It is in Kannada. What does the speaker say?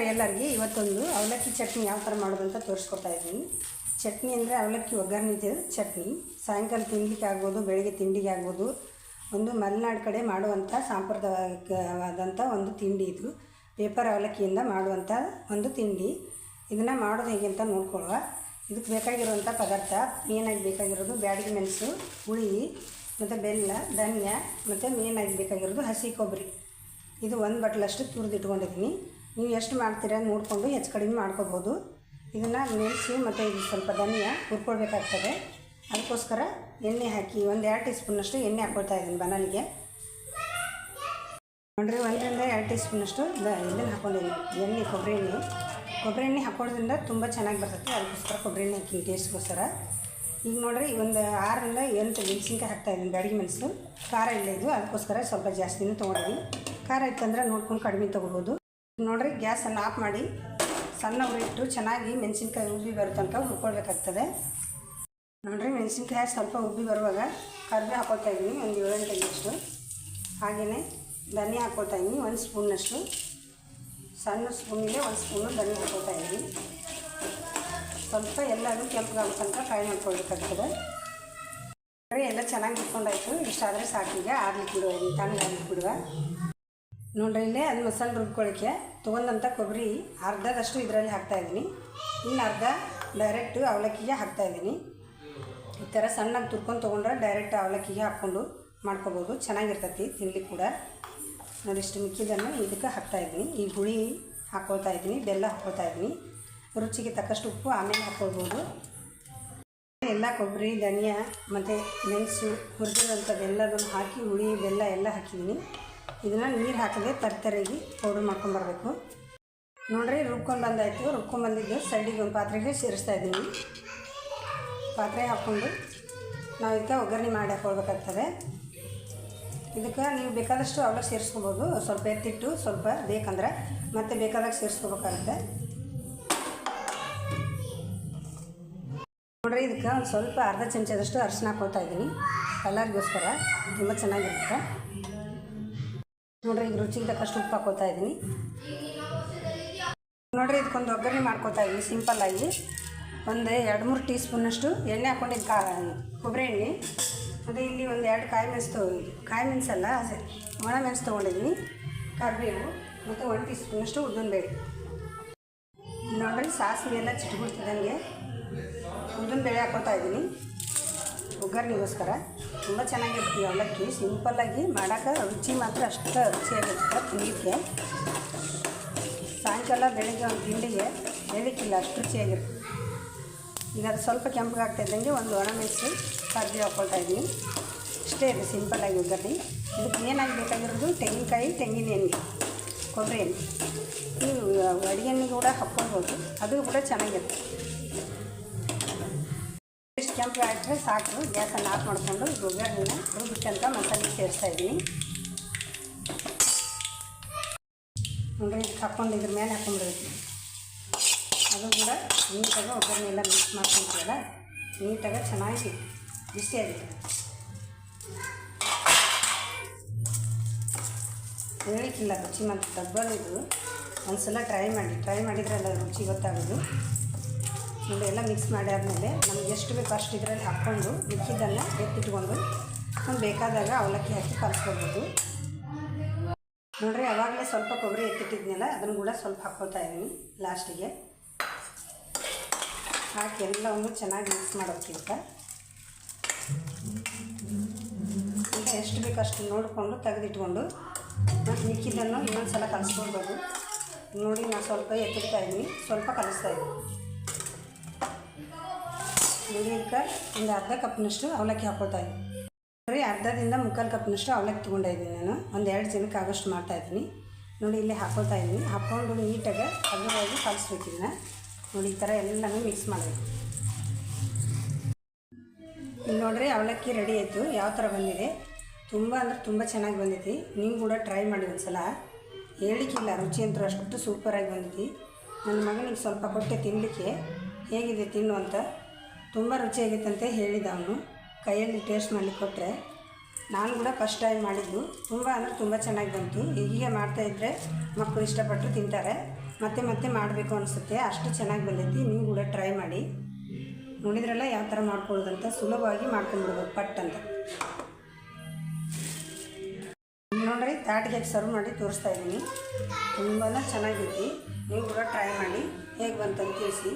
ರೀ ಎಲ್ಲರಿಗೆ. ಇವತ್ತೊಂದು ಅವಲಕ್ಕಿ ಚಟ್ನಿ ಯಾವ ಥರ ಮಾಡೋದು ಅಂತ ತೋರಿಸ್ಕೊಡ್ತಾ ಇದ್ದೀನಿ. ಚಟ್ನಿ ಅಂದರೆ ಅವಲಕ್ಕಿ ಒಗ್ಗರಣೆದು ಚಟ್ನಿ. ಸಾಯಂಕಾಲ ತಿನ್ನಲಿಕ್ಕೆ ಆಗ್ಬೋದು, ಬೆಳಗ್ಗೆ ತಿಂಡಿಗೆ ಆಗ್ಬೋದು. ಒಂದು ಮಲೆನಾಡು ಕಡೆ ಮಾಡುವಂಥ ಸಾಂಪ್ರದಾಯಿಕವಾದಂಥ ಒಂದು ತಿಂಡಿ ಇದು. ಪೇಪರ್ ಅವಲಕ್ಕಿಯಿಂದ ಮಾಡುವಂಥ ಒಂದು ತಿಂಡಿ. ಇದನ್ನು ಮಾಡೋದು ಹೇಗೆ ಅಂತ ನೋಡ್ಕೊಳ್ಳುವ. ಇದಕ್ಕೆ ಬೇಕಾಗಿರುವಂಥ ಪದಾರ್ಥ, ಮೇನಾಗಿ ಬೇಕಾಗಿರೋದು ಬ್ಯಾಡಿಗೆ ಮೆಣಸು, ಹುಳಿ, ಮತ್ತು ಬೆಲ್ಲ, ಧನ್ಯ, ಮತ್ತು ಮೇನಾಗಿ ಬೇಕಾಗಿರೋದು ಹಸಿ ಕೊಬ್ಬರಿ. ಇದು ಒಂದು ಬಟ್ಲಷ್ಟು ತುರಿದು ಇಟ್ಕೊಂಡಿದ್ದೀನಿ ನೀವು ಎಷ್ಟು ಮಾಡ್ತೀರ ನೋಡಿಕೊಂಡು ಹೆಚ್ಚು ಕಡಿಮೆ ಮಾಡ್ಕೋಬೋದು. ಇದನ್ನು ಮೆಣಸು ಮತ್ತು ಇದು ಸ್ವಲ್ಪ ಧನಿಯ ಹುರ್ಕೊಳ್ಬೇಕಾಗ್ತದೆ. ಅದಕ್ಕೋಸ್ಕರ ಎಣ್ಣೆ ಹಾಕಿ ಒಂದು ಎರಡು ಟೀ ಸ್ಪೂನಷ್ಟು ಎಣ್ಣೆ ಹಾಕ್ಕೊಳ್ತಾ ಇದ್ದೀನಿ ಬನಾನಿಗೆ. ನೋಡ್ರಿ, ಒಂದರಿಂದ ಎರಡು ಟೀ ಸ್ಪೂನಷ್ಟು ಇದನ್ನು ಹಾಕ್ಕೊಂಡಿದ್ದೀನಿ ಎಣ್ಣೆ, ಕೊಬ್ಬರಿ ಎಣ್ಣೆ. ಕೊಬ್ಬರಿ ಎಣ್ಣೆ ಹಾಕ್ಕೊಳ್ಳೋದ್ರಿಂದ ತುಂಬ ಚೆನ್ನಾಗಿ ಬರ್ತೈತೆ. ಅದಕ್ಕೋಸ್ಕರ ಕೊಬ್ಬರಿ ಎಣ್ಣೆ ಹಾಕಿ ಟೇಸ್ಟ್ಗೋಸ್ಕರ. ಈಗ ನೋಡ್ರಿ, ಒಂದು ಆರರಿಂದ ಎಂಟು ಮೆಣಸಿನ್ಕಾಯಿ ಹಾಕ್ತಾಯಿದ್ದೀನಿ ಬ್ಯಾಡಿಗೆ ಮೆಣಸು. ಖಾರ ಇಲ್ಲ ಇದು. ಅದಕ್ಕೋಸ್ಕರ ಸ್ವಲ್ಪ ಜಾಸ್ತಿನೂ ತೊಗೊಂಡಿದ್ದೀನಿ. ಖಾರ ಇತ್ತಂದ್ರೆ ನೋಡ್ಕೊಂಡು ಕಡಿಮೆ ತೊಗೋಬೋದು ನೋಡ್ರಿ ಗ್ಯಾಸನ್ನು ಆಫ್ ಮಾಡಿ. ಸಣ್ಣ ಉರಿಟ್ಟು ಚೆನ್ನಾಗಿ ಮೆಣಸಿನ್ಕಾಯಿ ಉಬ್ಬಿ ಬರೋ ತನಕ ಹುರ್ಕೊಳ್ಬೇಕಾಗ್ತದೆ. ನೋಡ್ರಿ, ಮೆಣಸಿನ್ಕಾಯಿ ಸ್ವಲ್ಪ ಉಬ್ಬಿ ಬರುವಾಗ ಕರ್ಬೇ ಹಾಕೊಳ್ತಾ ಇದ್ದೀನಿ, ಒಂದು ಏಳು ತೆಗೆಯಷ್ಟು ಹಾಗೆಯೇ ಧನಿಯಾ ಹಾಕ್ಕೊಳ್ತಾ ಇದ್ದೀನಿ, ಒಂದು ಸ್ಪೂನಷ್ಟು ಸಣ್ಣ ಸ್ಪೂನಿಗೆ ಒಂದು ಸ್ಪೂನು ಧನಿಯಾ ಹಾಕ್ಕೊಳ್ತಾ ಇದ್ದೀನಿ. ಸ್ವಲ್ಪ ಎಲ್ಲನೂ ಕೆಂಪಗಾಗೋ ತನಕ ಫ್ರೈ ಮಾಡ್ಕೊಳ್ಬೇಕಾಗ್ತದೆ. ಎಲ್ಲ ಚೆನ್ನಾಗಿ ಇಟ್ಕೊಂಡಾಯಿತು ಇಷ್ಟಾದರೆ ಸಾಕಿಗೆ ಆರ್ಲಿಕ್ಕೆ ಬಿಡುವ ತಣ್ಣಗಾಗ್ಲಿಕ್ಕೆ ಬಿಡುವ ನೋಡ್ರಿ, ಇಲ್ಲೇ ಅದು ಮಸಾಲೆ ರುಬ್ಕೊಳ್ಳಿಕ್ಕೆ ತೊಗೊಂಡಂಥ ಕೊಬ್ಬರಿ ಅರ್ಧದಷ್ಟು ಇದರಲ್ಲಿ ಹಾಕ್ತಾಯಿದ್ದೀನಿ ಇನ್ನು ಅರ್ಧ ಡೈರೆಕ್ಟು ಅವಲಕ್ಕಿಗೆ ಹಾಕ್ತಾಯಿದ್ದೀನಿ ಈ ಥರ ಸಣ್ಣಗೆ ತುರ್ಕೊಂಡು ತೊಗೊಂಡ್ರೆ ಡೈರೆಕ್ಟ್ ಅವಲಕ್ಕಿಗೆ ಹಾಕ್ಕೊಂಡು ಮಾಡ್ಕೋಬೋದು. ಚೆನ್ನಾಗಿರ್ತೈತಿ ತಿನ್ಲಿಕ್ಕೆ ಕೂಡ. ನೋಡಿ, ಇಷ್ಟು ಮಿಕ್ಕಿದ್ದನ್ನು ಇದಕ್ಕೆ ಹಾಕ್ತಾಯಿದ್ದೀನಿ ಈ ಹುಳಿ ಹಾಕ್ಕೊಳ್ತಾ ಇದ್ದೀನಿ, ಬೆಲ್ಲ ಹಾಕ್ಕೊಳ್ತಾ ಇದ್ದೀನಿ. ರುಚಿಗೆ ತಕ್ಕಷ್ಟು ಉಪ್ಪು ಆಮೇಲೆ ಹಾಕ್ಕೊಳ್ಬೋದು ಎಲ್ಲ ಕೊಬ್ಬರಿ, ಧನಿಯಾ ಮತ್ತು ಮೆಣಸು ಹುರಿದಿರೋಂಥದ್ದೆಲ್ಲದನ್ನು ಹಾಕಿ ಹುಳಿ, ಬೆಲ್ಲ ಎಲ್ಲ ಹಾಕಿದ್ದೀನಿ. ಇದನ್ನು ನೀರು ಹಾಕದೆ ತರ್ತರಿಗೆ ಪೌಡ್ರ್ ಮಾಡ್ಕೊಂಬರ್ಬೇಕು ನೋಡ್ರಿ, ರುಬ್ಕೊಂಡು ಬಂದಾಯಿತು. ರುಬ್ಕೊಂಬಂದಿದ್ದು ಸೈಡಿಗೆ ಒಂದು ಪಾತ್ರೆಗೆ ಸೇರಿಸ್ತಾ ಇದ್ದೀನಿ. ಪಾತ್ರೆ ಹಾಕ್ಕೊಂಡು ನಾವು ಇದಕ್ಕೆ ಒಗ್ಗರಣೆ ಮಾಡಿ ಹಾಕ್ಕೊಳ್ಬೇಕಾಗ್ತದೆ ಇದಕ್ಕೆ ನೀವು ಬೇಕಾದಷ್ಟು ಅವಳ ಸೇರಿಸ್ಕೊಬೋದು. ಸ್ವಲ್ಪ ಎತ್ತಿಟ್ಟು ಸ್ವಲ್ಪ ಬೇಕಂದ್ರೆ ಮತ್ತೆ ಬೇಕಾದಾಗ ಸೇರಿಸ್ಕೋಬೇಕಾಗುತ್ತೆ. ನೋಡ್ರಿ, ಇದಕ್ಕೆ ಒಂದು ಸ್ವಲ್ಪ ಅರ್ಧ ಚಮಚದಷ್ಟು ಅರಿಶಿನ ಹಾಕೋತಾ ಇದ್ದೀನಿ. ಕಲರ್ಗೋಸ್ಕರ ತುಂಬ ಚೆನ್ನಾಗಿರುತ್ತೆ. ನೋಡ್ರಿ, ಈಗ ರುಚಿಗೆ ತಕ್ಕಷ್ಟು ಉಪ್ಪು ಹಾಕೋತಾ ಇದ್ದೀನಿ. ನೋಡ್ರಿ, ಇದಕ್ಕೊಂದು ಒಗ್ಗರಣೆ ಮಾಡ್ಕೋತಾ ಇದ್ದೀನಿ ಸಿಂಪಲ್ಲಾಗಿ ಒಂದು ಎರಡು ಮೂರು ಟೀ ಸ್ಪೂನಷ್ಟು ಎಣ್ಣೆ ಹಾಕ್ಕೊಂಡಿದ್ದು ಕಾ ಕೊಬ್ಬರಿ ಎಣ್ಣೆ. ಮತ್ತು ಇಲ್ಲಿ ಒಂದು ಎರಡು ಕಾಯಿ ಮೆಣಸು ಕಾಯಿ ಮೆಣಸಲ್ಲ ಒಣ ಮೆಣಸು ತೊಗೊಂಡಿದ್ದೀನಿ, ಕರಿಬೇವು ಮತ್ತು ಒಂದು ಟೀ ಸ್ಪೂನಷ್ಟು ಉದ್ದಿನಬೇಳೆ. ನೋಡ್ರಿ, ಸಾಸಿವೆ ಎಲ್ಲ ಚಿಟ್ಕೊಳ್ತಿದ್ದಂಗೆ ಉದ್ದಿನ ಬೇಳೆ ಹಾಕೋತಾ ಇದ್ದೀನಿ, ಒಗ್ಗರಣೆಗೋಸ್ಕರ. ತುಂಬ ಚೆನ್ನಾಗಿರ್ತೀವಿ ಅವಲಕ್ಕಿ. ಸಿಂಪಲ್ಲಾಗಿ ಮಾಡೋಕೆ ರುಚಿ ಮಾತ್ರ ಅಷ್ಟು ರುಚಿಯಾಗಿರುತ್ತೆ ತಿನ್ನಲಿಕ್ಕೆ. ಸಾಯಂಕಾಲ ಬೆಳಿಗ್ಗೆ ಒಂದು ತಿಂಡಿಗೆ ಹೇಳಿಕ್ಕಿಲ್ಲ ಅಷ್ಟು ರುಚಿಯಾಗಿರುತ್ತೆ. ಈಗ ಅದು ಸ್ವಲ್ಪ ಕೆಂಪಗಾಗ್ತಾ ಇದ್ದಂಗೆ ಒಂದು ಒಣ ಮೆಣಸು ಕರ್ಬೇವು ಹಾಕ್ಕೊಳ್ತಾ ಇದ್ದೀನಿ. ಇಷ್ಟೇ ಇದೆ ಸಿಂಪಲ್ಲಾಗಿ ಒಗ್ಗರಣೆ ಇದಕ್ಕೆ ಏನಾಗಿ ಬೇಕಾಗಿರೋದು? ತೆಂಗಿನಕಾಯಿ, ತೆಂಗಿನ ಎಣ್ಣೆ, ಕೊಬ್ಬರಿ ಎಣ್ಣೆ. ನೀವು ಅಡುಗೆ ಎಣ್ಣೆ ಕೂಡ ಹಾಕ್ಕೊಳ್ಬೋದು. ಅದು ಕೂಡ ಚೆನ್ನಾಗಿರುತ್ತೆ. ಹಾಕಿದ್ರೆ ಸಾಕು. ಗ್ಯಾಸನ್ನು ಆಫ್ ಮಾಡಿಕೊಂಡು ಒಗ್ಗರಣೆನ ರುಬ್ಬಿಟ್ಟಂತ ಮಸಾಲೆ ಸೇರಿಸ್ತಾ ಇದ್ದೀನಿ. ನೋಡಿ ಹಾಕ್ಕೊಂಡು ಇದ್ರ ಮೇಲೆ ಹಾಕ್ಕೊಂಡ್ಬಿಡ್ಬೇಕು ಅದು ಕೂಡ ನೀಟಾಗಿ ಒಗ್ಗರಣೆ ಎಲ್ಲ ಮಿಕ್ಸ್ ಮಾಡ್ಕೊಂತೀವಲ್ಲ, ನೀಟಾಗಿ ಚೆನ್ನಾಗಿ ಬಿಸಿ ಆಗುತ್ತೆ. ಹೇಳಿಕ್ಕಿಲ್ಲ ರುಚಿ ಮತ್ತು ಡಬ್ಬಲ್ ಇದು. ಒಂದು ಸಲ ಟ್ರೈ ಮಾಡಿ ಟ್ರೈ ಮಾಡಿದ್ರೆ ಅಲ್ಲ ರುಚಿ ಗೊತ್ತಾಗೋದು. ನೋಡಿ ಎಲ್ಲ ಮಿಕ್ಸ್ ಆದಮೇಲೆ ನಮ್ಗೆ ಎಷ್ಟು ಬೇಕು ಅಷ್ಟು ಇದರಲ್ಲಿ ಹಾಕ್ಕೊಂಡು ಮಿಕ್ಕಿದ್ದನ್ನು ಎತ್ತಿಟ್ಕೊಂಡು ಒಂದು ಬೇಕಾದಾಗ ಅವಲಕ್ಕಿ ಹಾಕಿ ಕಲಿಸ್ಕೊಳ್ಬೋದು ನೋಡ್ರಿ, ಅವಾಗಲೇ ಸ್ವಲ್ಪ ಕೊಬ್ಬರಿ ಎತ್ತಿಟ್ಟಿದ್ನಲ್ಲ, ಅದನ್ನು ಕೂಡ ಸ್ವಲ್ಪ ಹಾಕ್ಕೊಳ್ತಾ ಇದ್ದೀನಿ ಲಾಸ್ಟಿಗೆ. ಹಾಕಿ ಎಲ್ಲವನ್ನು ಚೆನ್ನಾಗಿ ಮಿಕ್ಸ್ ಮಾಡೋಕ್ಕಿಂತ ಈಗ ಎಷ್ಟು ಬೇಕು ಅಷ್ಟು ನೋಡಿಕೊಂಡು ತೆಗೆದಿಟ್ಕೊಂಡು ಮತ್ತು ಮಿಕ್ಕಿದ್ದನ್ನು ಇನ್ನೊಂದು ಸಲ ಕಲಿಸ್ಕೊಳ್ಬೋದು. ನೋಡಿ, ನಾನು ಸ್ವಲ್ಪ ಎತ್ತಿಡ್ತಾ ಇದ್ದೀನಿ, ಸ್ವಲ್ಪ ಕಲಿಸ್ತಾ ಇದ್ದೀನಿ. ಇದಕ್ಕೆ ಒಂದು ಅರ್ಧ ಕಪ್ನಷ್ಟು ಅವಲಕ್ಕಿ ಹಾಕ್ಕೊಳ್ತಾ ಇದ್ದೀನಿ. ಅರ್ಧದಿಂದ ಮುಕ್ಕಾಲು ಕಪ್ನಷ್ಟು ಅವಲಕ್ಕಿ ತೊಗೊಂಡಿದ್ದೀನಿ ನಾನು. ಒಂದು ಎರಡು ಜನಕ್ಕೆ ಆಗೋಷ್ಟು ಮಾಡ್ತಾಯಿದ್ದೀನಿ ನೋಡಿ, ಇಲ್ಲಿ ಹಾಕ್ಕೊಳ್ತಾ ಇದ್ದೀನಿ. ಹಾಕ್ಕೊಂಡು ನೀಟಾಗಿ ಹಗುರವಾಗಿ ಕಲಿಸ್ಬೇಕು ಇದನ್ನ. ನೋಡಿ, ಈ ಥರ ಎಲ್ಲನೂ ಮಿಕ್ಸ್ ಮಾಡಬೇಕು. ಇಲ್ಲಿ ನೋಡ್ರಿ, ಅವಲಕ್ಕಿ ರೆಡಿ ಆಯಿತು. ಯಾವ ಥರ ಬಂದಿದೆ? ತುಂಬ ಅಂದ್ರೆ ತುಂಬ ಚೆನ್ನಾಗಿ ಬಂದೈತಿ ನೀವು ಕೂಡ ಟ್ರೈ ಮಾಡಿ ಒಂದು ಸಲ ಹೇಳಿಕ್ಕಿಲ್ಲ ರುಚಿ ಅಂತೂ ಅಷ್ಟು ಸೂಪರಾಗಿ ಬಂದೈತಿ ನನ್ನ ಮಗನಿಗೆ ಸ್ವಲ್ಪ ಕೊಟ್ಟೆ ತಿನ್ನಲಿಕ್ಕೆ ಹೇಗಿದೆ ತಿನ್ನು ಅಂತ. ತುಂಬ ರುಚಿಯಾಗಿತ್ತಂತೆ ಹೇಳಿದ ಅವನು. ಕೈಯಲ್ಲಿ ಟೇಸ್ಟ್ ಮಾಡಲಿಕ್ಕೆ ಕೊಟ್ಟರೆ ನಾನು ಕೂಡ ಫಸ್ಟ್ ಟೈಮ್ ಮಾಡಿದ್ದು. ತುಂಬ ಅಂದರೆ ತುಂಬ ಚೆನ್ನಾಗಿ ಬಂತು. ಹೀಗೆ ಮಾಡ್ತಾಯಿದ್ರೆ ಮಕ್ಕಳು ಇಷ್ಟಪಟ್ಟು ತಿಂತಾರೆ. ಮತ್ತೆ ಮತ್ತೆ ಮಾಡಬೇಕು ಅನಿಸುತ್ತೆ. ಅಷ್ಟು ಚೆನ್ನಾಗಿ ಬಂದೈತಿ. ನೀವು ಕೂಡ ಟ್ರೈ ಮಾಡಿ. ನೋಡಿದ್ರಲ್ಲ ಯಾವ ಥರ ಮಾಡ್ಕೊಳ್ಳೋದಂತ ಸುಲಭವಾಗಿ ಮಾಡ್ಕೊಂಡ್ಬಿಡ್ಬೋದು ಪಟ್ ಅಂತ. ನೋಡ್ರಿ, ತಾಟಿಗೆ ಸರ್ವ್ ಮಾಡಿ ತೋರಿಸ್ತಾ ಇದ್ದೀನಿ. ತುಂಬಾ ಚೆನ್ನಾಗೈತಿ ನೀವು ಕೂಡ ಟ್ರೈ ಮಾಡಿ. ಹೇಗೆ ಬಂತಂತ ತಿಳಿಸಿ.